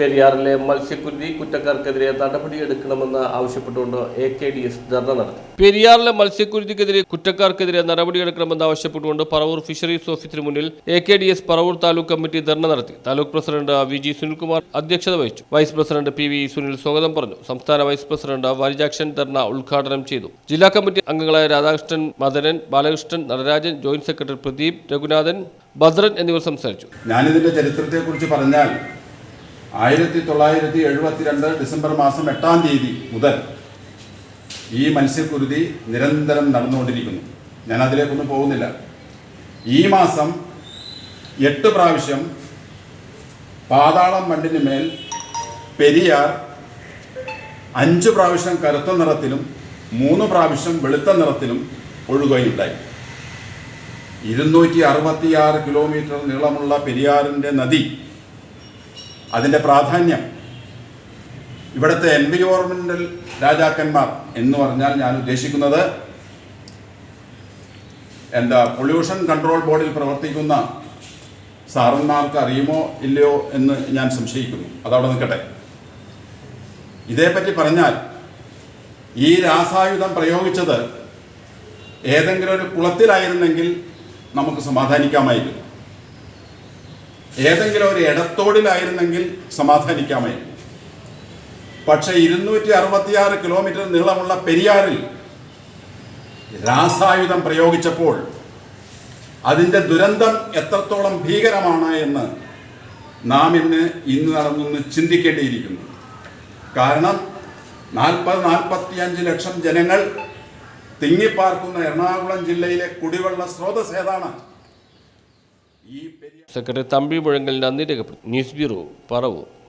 പെരിയാറിലെ മത്സ്യക്കുരുതി കുറ്റക്കാർക്കെതിരെ നടപടിയെടുക്കണമെന്ന് ആവശ്യപ്പെട്ടുകൊണ്ട് A K D S dharna നടത്തി. പെരിയാറിലെ മത്സ്യക്കുരുതിക്കെതിരെ കുറ്റക്കാർക്കെതിരെ നടപടിയെടുക്കണമെന്ന് ആവശ്യപ്പെട്ടുകൊണ്ട് പറവൂർ ഫിഷറീസ് ഓഫീസിന് മുന്നിൽ A K D S Paravur taluk committee dharna നടത്തി. Taluk president V G Sunilkumar അധ്യക്ഷത വഹിച്ചു. Vice president P V Sunil സ്വാഗതം പറഞ്ഞു. സംസ്ഥാന വൈസ് പ്രസിഡന്റ് വരിജാക്ഷൻ ധർണ ഉദ്ഘാടനം ചെയ്തു. ജില്ലാ കമ്മിറ്റി അംഗങ്ങളായ രാധാകൃഷ്ണൻ മദനൻ ബാലകൃഷ്ണൻ നടരാജൻ ജോയിന്റ് സെക്രട്ടറി പ്രദീപ് രഘുനാഥൻ ഭദ്രൻ എന്നിവർ സംസാരിച്ചു. ഞാനിതിന്റെ ചരിത്രത്തെക്കുറിച്ച് പറഞ്ഞാൽ ആയിരത്തി തൊള്ളായിരത്തി എഴുപത്തിരണ്ട് ഡിസംബർ മാസം എട്ടാം തീയതി മുതൽ ഈ മത്സ്യക്കുരുതി നിരന്തരം നടന്നുകൊണ്ടിരിക്കുന്നു. ഞാൻ അതിലേക്കൊന്നും പോകുന്നില്ല. ഈ മാസം എട്ട് പ്രാവശ്യം പാതാളം മണ്ണിന് മേൽ പെരിയാർ അഞ്ച് പ്രാവശ്യം കറുത്ത നിറത്തിലും മൂന്ന് പ്രാവശ്യം വെളുത്ത നിറത്തിലും ഒഴുകുകയുണ്ടായി. ഇരുന്നൂറ്റി അറുപത്തിയാറ് കിലോമീറ്റർ നീളമുള്ള പെരിയാറിന്റെ നദി അതിന്റെ പ്രാധാന്യം. ഇവിടുത്തെ എൻവിയോൺമെന്റൽ രാജാക്കന്മാർ എന്ന് പറഞ്ഞാൽ ഞാൻ ഉദ്ദേശിക്കുന്നത് എന്താ പൊല്യൂഷൻ കൺട്രോൾ ബോർഡിൽ പ്രവർത്തിക്കുന്ന സാറന്മാർക്ക് അറിയുമോ ഇല്ലയോ എന്ന് ഞാൻ സംശയിക്കുന്നു. അതവിടെ നിൽക്കട്ടെ. ഇതേപ്പറ്റി പറഞ്ഞാൽ ഈ രാസായുധം പ്രയോഗിച്ചത് ഏതെങ്കിലും ഒരു കുളത്തിലായിരുന്നെങ്കിൽ നമുക്ക് സമാധാനിക്കാമായിരുന്നു. ഏതെങ്കിലും ഒരു ഇടത്തോടിലായിരുന്നെങ്കിൽ സമാധാനിക്കാമായിരുന്നു പക്ഷേ ഇരുന്നൂറ്റി അറുപത്തിയാറ് കിലോമീറ്റർ നീളമുള്ള പെരിയാറിൽ രാസായുധം പ്രയോഗിച്ചപ്പോൾ അതിന്റെ ദുരന്തം എത്രത്തോളം ഭീകരമാണ് എന്ന് നാം ഇന്ന് ഇന്ന് നടന്നൊന്ന് ചിന്തിക്കേണ്ടിയിരിക്കുന്നു. കാരണം നാൽപ്പത് നാൽപ്പത്തിയഞ്ച് ലക്ഷം ജനങ്ങൾ തിങ്ങിപ്പാർക്കുന്ന എറണാകുളം ജില്ലയിലെ കുടിവെള്ള സ്രോതസ് ഏതാണ്? സെക്രട്ടറി തമ്പി മുഴങ്ങൽ നന്ദി രേഖപ്പെടുത്തി. News bureau Paravur.